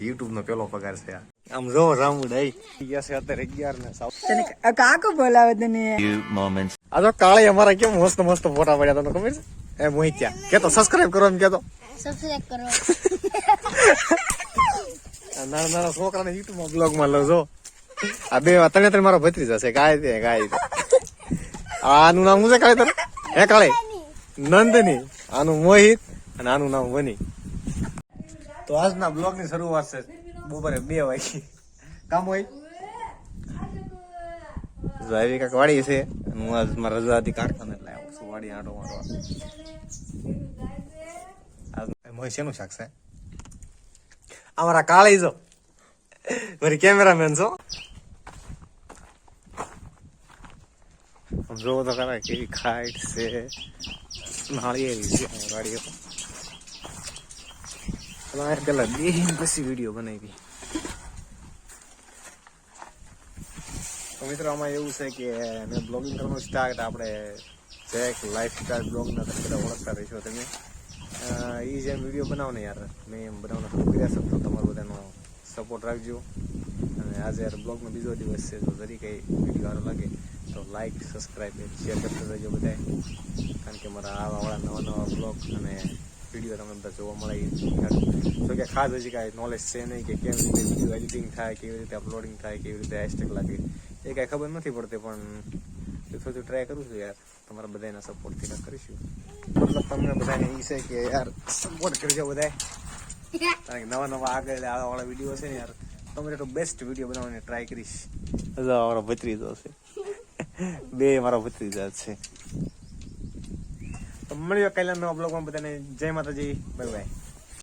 YouTube નો પેલો પગાર છે આ. આમ જો રામુડ આઈ ગયા છે અત્યારે અગિયાર ને સાવ. તને કાકો બોલાવે તને? આ તો કાળે અમારા કેમ મસ્ત મસ્ત ફોટા પડ્યા તને ખબર છે? એ મોહિત્યા કેતો સબસ્ક્રાઇબ કરો એમ કેતો. સબસ્ક્રાઇબ કરો. આ નાના નાના છોકરાને યુટ્યુબમાં બ્લોગમાં લો જો. આ બે ત્રણે ત્રણ મારો ભત્રીજા છે ગાય તે ગાય આનું નામ શું છે કાળે તારું હે કાળે? નંદની. આનું મોહિત અને આનું નામ વની. તો આજના બ્લોગની શરૂઆત છે. બપોરે બે વાગે. કામ હોય? આવી કાંઈક વાડી છે. હું આજ મારા રજા હતી કારખાને એટલે આવું છું વાડી આંટો મારવા. આજ મોહિત શેનું શાક છે? અમારા કાળી જો. મારી કેમેરામેન છો જોવો તો ખરા કેવી ખાઈટ છે. નાળિયેરી છે આ ગાડીઓ પેલા બેહીને પછી વીડિયો બનાવી તો મિત્રો આમાં એવું છે કે મેં બ્લોગિંગ કરવાનું સ્ટાર્ટ આપણે જેક લાઈફ સ્ટાઈલ બ્લોગના તમે બધા ઓળખતા રહીશો તમે એ જેમ વીડિયો બનાવો ને યાર મેં એમ બનાવવાનો શરૂ કર્યા છે તમારો બધાનો સપોર્ટ રાખજો અને આજે યાર બ્લોગનો બીજો દિવસ છે તો જરી કંઈ વીડિયો સારો લાગે તો લાઈક સબસ્ક્રાઈબ શેર કરતા રહેજો બધાય કારણ કે મારા આવાવાળા નવા નવા બ્લોગ અને વીડિયો તમને બધા જોવા મળે તો કે ખાસ હજી કાંઈ નોલેજ છે નહીં કે કેવી રીતે વીડિયો એડિટિંગ થાય કેવી રીતે અપલોડિંગ થાય કેવી રીતે હેશટેગ લાગે. એ કાંઈ ખબર નથી પડતી પણ થોડું ટ્રાય કરું છું યાર. તમારા બધાના સપોર્ટથી કરીશું. મતલબ તમને બધાને એ છે કે યાર સપોર્ટ કરજો બધાય. કારણ કે નવા નવા આગળ આવાવાળા વીડિયો છે ને યાર તમે તો બેસ્ટ વીડિયો બનાવવાની ટ્રાય કરીશ. મારા ભત્રીજો છે. બે મારા ભત્રીજા છે. તો મળ્યો કાલે નવા બ્લોગમાં બધાને. જય માતાજી. Bye bye